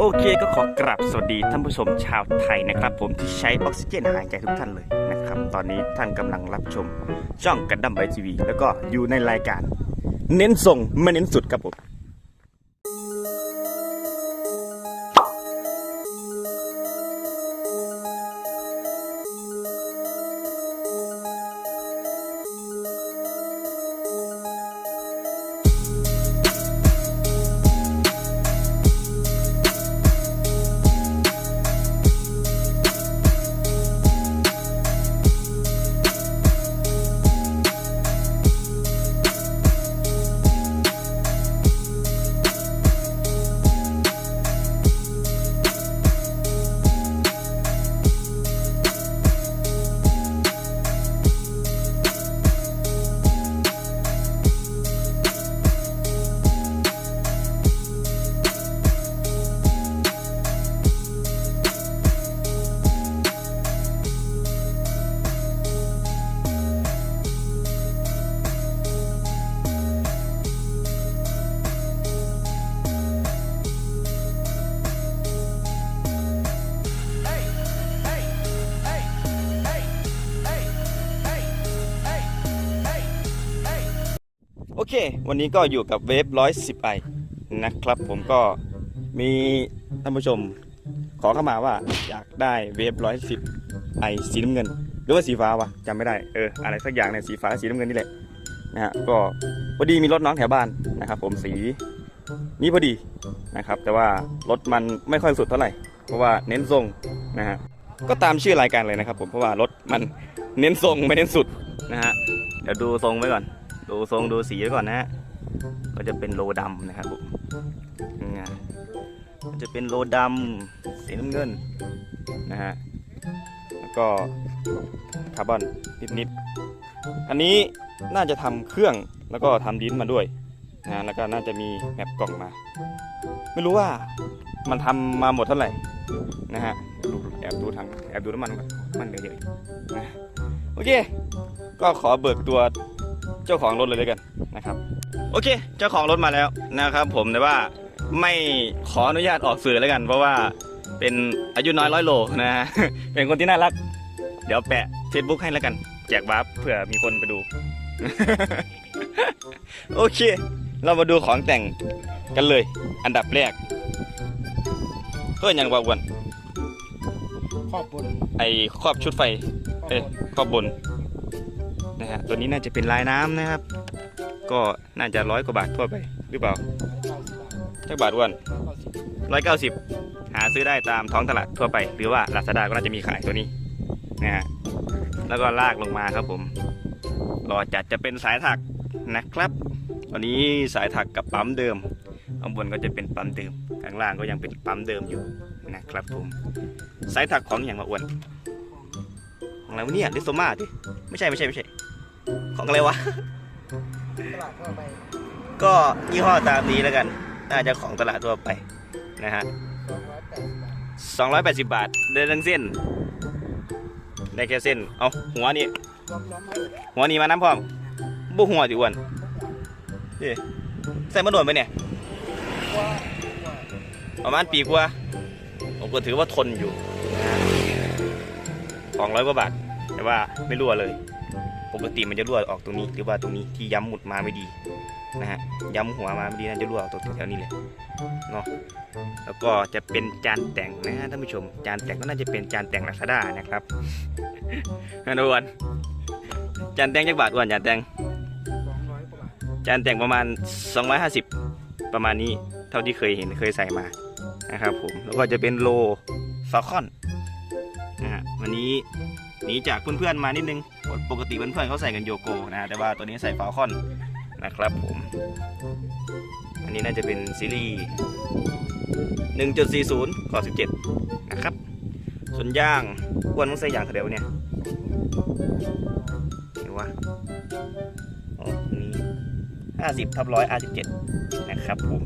โอเคก็ขอกราบสวัสดีท่านผู้ชมชาวไทยนะครับ ผมที่ใช้ออกซิเจนหายใจทุกท่านเลยนะครับ ตอนนี้ท่านกำลังรับชมช่องกันดัมไบทีวีแล้วก็อยู่ในรายการ เน้นส่งไม่เน้นสุดครับผม โอเค วันนี้ก็อยู่กับเวฟร้อยสิบไอนะครับ ผมก็มีท่านผู้ชมขอเข้ามาว่าอยากได้เวฟร้อยสิบไอสีน้ำเงิน หรือว่าสีฟ้าวะจำไม่ได้เอออะไรสักอย่างในยสีฟ้าสีน้ำเงินนี่แหละนะฮะก็พอดีมีรถน้องแถวบ้านนะครับผมสีนี้พอดีนะครับ แต่ว่ารถมันไม่ค่อยสุดเท่าไหร่เพราะว่าเน้นทรงนะฮะก็ตามชื่อรายการเลยนะครับ ผมเพราะว่ารถมันเน้นทรงไม่เน้นสุดนะฮะเดี๋ยวดูทรงไว้ก่อน ดูทรงดูสีไว้ก่อนนะฮะก็จะเป็นโลดำนะครับผมนี่ไงก็จะเป็นโลดำสีน้ำเงินนะฮะแล้วก็คาร์บอนนิดๆอันนี้น่าจะทำเครื่องแล้วก็ทำดินมาด้วยนะฮะแล้วก็น่าจะมีแมปกล่องมา ไม่รู้ว่ามันทำมาหมดเท่าไหร่นะฮะแอบดูทางแอบดูน้ำมันก่อนมันเยอะๆนะโอเค ก็ขอเบิกตัว เจ้าของรถเลยเลยกันนะครับ โอเค เจ้าของรถมาแล้วนะครับ ผมแต่ว่าไม่ขออนุญาตออกสื่อแล้วกัน เพราะว่าเป็นอายุน้อยร้อยโลนะฮะเป็นคนที่น่ารัก เดี๋ยวแปะ Facebook ให้แล้วกัน แจกวาร์ปเผื่อมีคนไปดู โอเค เรามาดูของแต่งกันเลย อันดับแรกเพื่อนยังว่าอ้วนขอบบนไอครอบชุดไฟ เอ้ยครอบบน นะฮะตัวนี้น่าจะเป็นลายน้ำนะครับ ก็น่าจะร้อยกว่าบาททั่วไปหรือเปล่าจักบาทอ้วนร้อยเก้าสิบหาซื้อได้ตามท้องตลาดทั่วไป หรือว่าลาซาด้าก็น่าจะมีขายตัวนี้นะฮะแล้วก็ลากลงมาครับผมก็จัดจะเป็นสายถักนะครับวันนี้สายถักกับปั๊มเดิมข้างบนก็จะเป็นปั๊มเดิมข้างล่างก็ยังเป็นปั๊มเดิมอยู่นะครับผมสายถักของอย่างมาอ้วนของอะไรวะเนี่ยดิโซมาดิไม่ใช่ไม่ใช่ไม่ใช่ ของอะไรวะ ตลาดทั่วไปก็ยี่ห้อตามนี้แล้วกัน น่าจะของตลาดทั่วไปนะฮะ สองร้อยแปดสิบบาท280 บาทเดินทั้งเส้น ได้แค่เส้น เอาหัวนี่ รวมรวมให้หัวนี่มาน้ำพร้อมบุหัวดิอ้วนดิใส่มาโดนไปเนี่ยว่าประมาณปีกว่า ผมก็ถือว่าทนอยู่สองร้อยกว่าบาท แต่ว่าไม่รั่วเลย ปกติมันจะรั่วออกตรงนี้ หรือว่าตรงนี้ที่ย้ำหมุดมาไม่ดีนะฮะย้ำหัวมาไม่ดีน่าจะรั่วออกตรงแถวนี้เลยเนาะแล้วก็จะเป็นจานแต่งนะฮะท่านผู้ชม จานแต่งก็น่าจะเป็นจานแต่งลาซาด้านะครับนะอ้วนจานแต่งจักบาทอ้วนจานแต่งจานแต่งประมาณ 250 ประมาณนี้เท่าที่เคยเห็นเคยใส่มานะครับผมแล้วก็จะเป็นโลฟาคอนนะฮะวันนี้หนีจากเพื่อนๆมานิดนึง ปกติเพื่อนๆเขาใส่กันโยโกนะฮะแต่ว่าตัวนี้ใส่ฟาคอนนะครับผม อันนี้น่าจะเป็นซีรีส์ 1.40 ขอ 17 นะครับ ส่วนย่างอ้วนต้องใส่ย่างเท่าเดียวเนี่ยเห็นวะอ๋อนี่50ทับร้อย R17 นะครับผม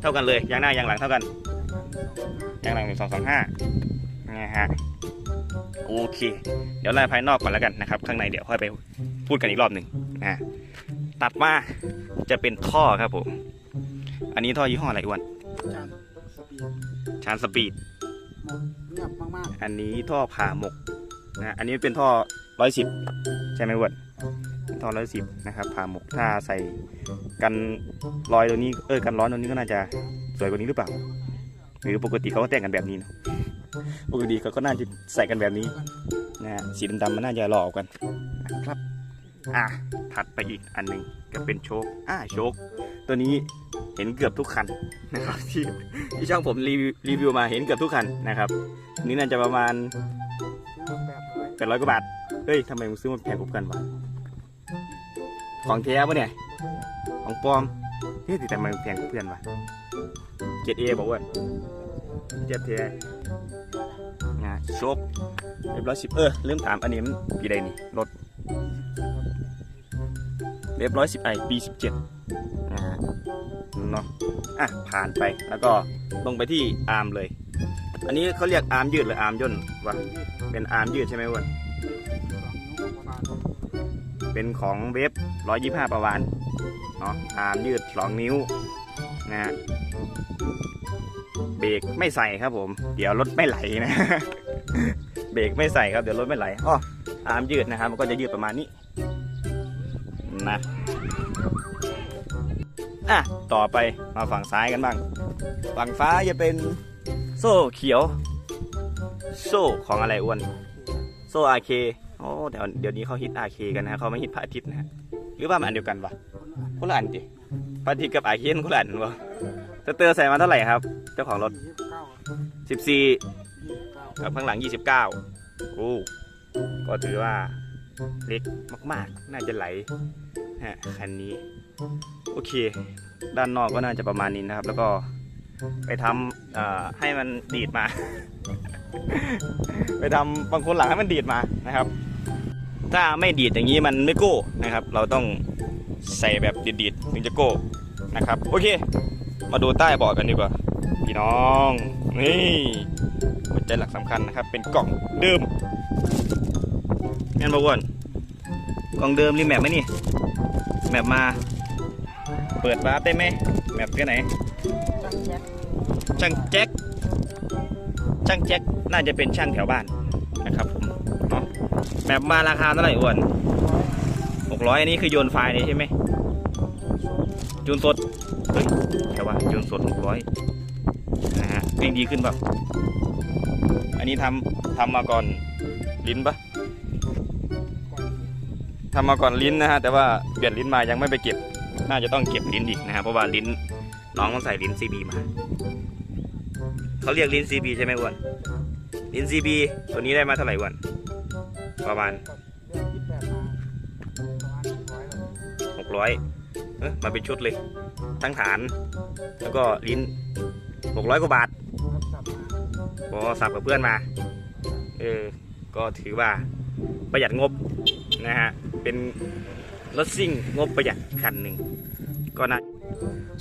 เท่ากันเลยย่างหน้าย่างหลังเท่ากันย่างหลังหนึ่งสองสองห้านะฮะ โอเค เดี๋ยวไล่ภายนอกก่อนแล้วกันนะครับ ข้างในเดี๋ยวค่อยไปพูดกันอีกรอบหนึ่งนะฮะตัดมาจะเป็นท่อครับผม อันนี้ท่อยี่ห้ออะไรอ้วนจานสปีดชานสปีดหมดเงียบมากอันนี้ท่อผ่าหมกนะอันนี้เป็นท่อร้อยสิบใช่ไหมอ้วนท่อร้อยสิบนะครับผ่าหมกถ้าใส่กันรอยตัวนี้เออกันร้อนตัวนี้ก็น่าจะสวยกว่านี้หรือเปล่า หรือปกติเขาก็แต่งกันแบบนี้เนอะ ปกติเขาก็น่าจะใส่กันแบบนี้นะฮะสีดำๆมันน่าจะหล่อกกันนะครับอะถัดไปอีกอันหนึ่งก็เป็นโชคอ่าโชคตัวนี้เห็นเกือบทุกคันนะครับที่ที่ช่องผมรีวิวรีวิวมาเห็นเกือบทุกคันนะครับ นี่น่าจะประมาณๆซื้อมาแปดร้อยแปดร้อยกว่าบาทเฮ้ยทำไมมึงซื้อมาแพงกว่ากันวะของแท้ปะเนี่ย ของปลอมเฮ้ยแต่ทำไมมันแพงกว่าเพื่อนวะเจ็ดเอบอกว่าเจ็ดเท นะโชคเรียบร้อยสิบเออเริ่มถามอันนี้มันปีใดนี่รถเรียบร้อยสิบไอปีสิบเจ็ดนะฮะเนาะอะผ่านไปแล้วก็ลงไปที่อาร์มเลย อันนี้เขาเรียกอาร์มยืดหรืออาร์มย่นวะเป็นอาร์มยืดใช่ไหมวนสองนิ้วประมาณเป็นของเวฟ125ประวานเนาะอาร์มยืด2นิ้วนะฮะเบรกไม่ใส่ครับผม เดี๋ยวรถไม่ไหลนะ เบรกไม่ใส่ครับเดี๋ยวรถไม่ไหลอ้ออาร์มยืดนะครับ มันก็จะยืดประมาณนี้นะอะต่อไปมาฝั่งซ้ายกันบ้าง ฝั่งฟ้าจะเป็นโซ่เขียว โซ่ของอะไรอ้วน โซ่อาเคโอ้เดี๋ยวเดี๋ยวนี้เขาฮิตอาเคกันนะเขาไม่ฮิตพระอาทิตย์นะฮะหรือว่ามันอันเดียวกันวะคนละอันดิพระอาทิตย์กับอาเคมันคนละอันวะสเตอร์ใส่มาเท่าไหร่ครับ เจ้าของรถสิบเก้ายี่14 สิบเก้ากับข้างหลัง 29โอ้ก็ถือว่าเล็กมากๆ น่าจะไหลฮะคันนี้ โอเค ด้านนอกก็น่าจะประมาณนี้นะครับ แล้วก็ไปทำเอ่อให้มันดีดมา ไปทำบางคนหลังให้มันดีดมานะครับ ถ้าไม่ดีดอย่างนี้มันไม่โก้นะครับ เราต้องใส่แบบดีดๆถึงจะโก้นะครับ โอเค มาดูใต้เบาะกันดีกว่า พี่น้อง นี่ หัวใจหลักสำคัญนะครับ เป็นกล่องเดิมแม่นบอวนกล่องเดิมรีแมปไหมนี่ แมปมา เปิดวาร์ปได้ไหมแมปที่ไหนช่างแจ็คช่างแจ็คช่างแจ็คน่าจะเป็นช่างแถวบ้านนะครับผมเนาะแมปมาราคาเท่าไหร่อ้วนหกร้อยอันนี้คือโยนไฟล์เลยใช่ไหมจูนสดเฮ้ยแต่ว่าจูนสดหกร้อยนะฮะเพลงดีขึ้นแบบ อันนี้ทำทำมาก่อนลิ้นปะก่อนทำมาก่อนลิ้นนะฮะแต่ว่าเปลี่ยนลิ้นมายังไม่ไปเก็บ น่าจะต้องเก็บลิ้นอีกนะฮะเพราะว่าลิ้นน้องมันใส่ลิ้น CB มาเขาเรียกลิ้น CB ใช่ไหมอ้วนลิ้น CB ตัวนี้ได้มาเท่าไหร่อ้วนประมาณเรื่องยี่สิบแปดประมาณหนึ่งร้อยเอ้ยมาเป็นชุดเลย ทั้งฐาน แล้วก็ลิ้น600กว่าบาท กลับมาพอสับกับเพื่อนมา เออ ก็ถือว่าประหยัดงบนะฮะ เป็นรถซิ่งงบประหยัดคันหนึ่งก็น่า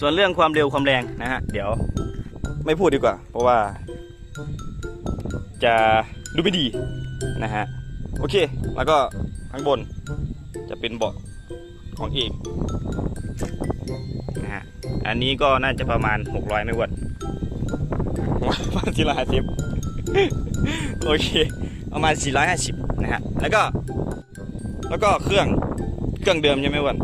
ส่วนเรื่องความเร็วความแรงนะฮะ เดี๋ยวไม่พูดดีกว่า เพราะว่า จะดูไม่ดีนะฮะ โอเค แล้วก็ข้างบนจะเป็นเบาะของเอกนะฮะ อันนี้ก็น่าจะประมาณ 600 ไม่อ้วน ประมาณสี่ร้อยห้าสิบโอเคประมาณสี่ร้อยห้าสิบนะฮะแล้วก็แล้วก็เครื่องเครื่องเดิมใช่ไหมวัน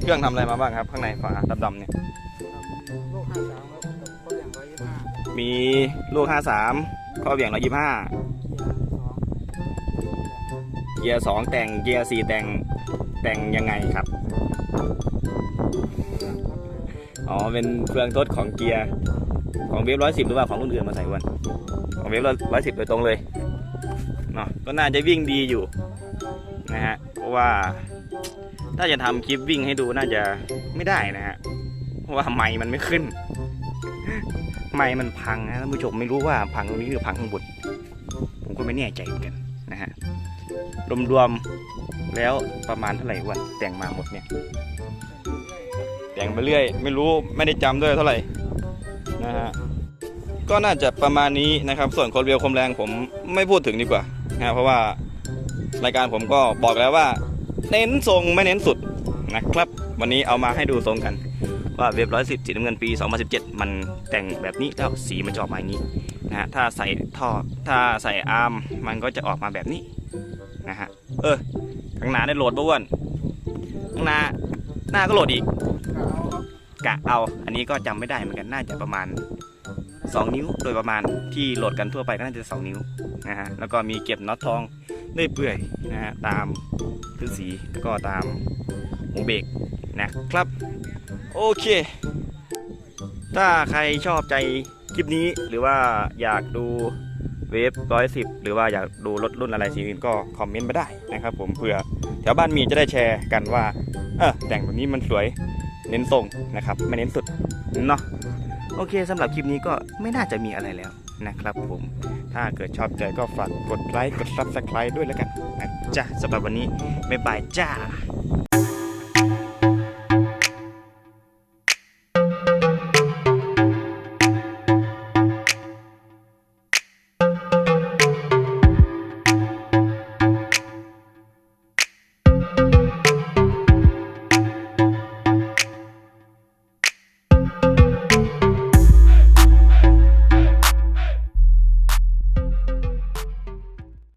เครื่องทำอะไรมาบ้างครับ ข้างในฝาดำๆเนี่ยมีลูกห้าสามข้อเบี่ยงร้อยยี่ห้าเกียร์สองแต่งเกียร์สี่แต่งแต่งยังไงครับ อ๋อเป็นเฟืองทดของเกียร์ของเวฟร้อยสิบหรือว่าของรุ่นอื่นมาใส่วันของเวฟร้อยสิบโดยตรงเลยเนาะก็น่าจะวิ่งดีอยู่นะฮะเพราะว่าถ้าจะทำคลิปวิ่งให้ดูน่าจะไม่ได้นะฮะเพราะว่าไม้มันไม่ขึ้น ไม้มันพังนะท่านผู้ชมไม่รู้ว่าพังตรงนี้หรือพังข้างบนผมก็ไม่แน่ใจเหมือนกันนะฮะรวมๆแล้วประมาณเท่าไหร่วันแต่งมาหมดเนี่ย แต่งไปเรื่อย ไม่รู้ไม่ได้จำด้วยเท่าไหร่นะฮะก็น่าจะประมาณนี้นะครับ ส่วนคนเรียวคมแรงผมไม่พูดถึงดีกว่านะฮะเพราะว่ารายการผมก็บอกแล้วว่า เน้นทรงไม่เน้นสุดนะครับ วันนี้เอามาให้ดูทรงกัน ว่าเวฟร้อยสิบสีน้ำเงินปี 2017 มันแต่งแบบนี้แล้วสีมันจะออกมาอย่างนี้นะฮะถ้าใส่ท่อถ้าใส่อาร์มมันก็จะออกมาแบบนี้นะฮะเออข้างหน้าได้โหลดบ้วนข้างหน้า หน้าก็โหลดอีกก็เอาครับกะเอา อันนี้ก็จำไม่ได้เหมือนกัน น่าจะประมาณ 2 นิ้วโดยประมาณที่โหลดกันทั่วไปก็น่าจะ 2 นิ้วนะฮะ แล้วก็มีเก็บน็อตทองเลื่อยเปื่อยนะฮะ ตามพื้นสีแล้วก็ตามหูเบรกนะครับ โอเค ถ้าใครชอบใจคลิปนี้หรือว่าอยากดูเวฟร้อยสิบหรือว่าอยากดูรถรุ่นอะไรสีอื่นก็คอมเมนต์มาได้นะครับผมเพื่อ แถวบ้านมีจะได้แชร์กันว่า เออแต่งแบบนี้มันสวยเน้นทรงนะครับ ไม่เน้นสุดเนาะโอเคสำหรับคลิปนี้ก็ไม่น่าจะมีอะไรแล้วนะครับผม ถ้าเกิดชอบใจก็ฝากกดไลค์ กดซับสไคร b e ด้วยแล้วกันนะจ้ะสำหรับวันนี้ บ๊ายบายจ้า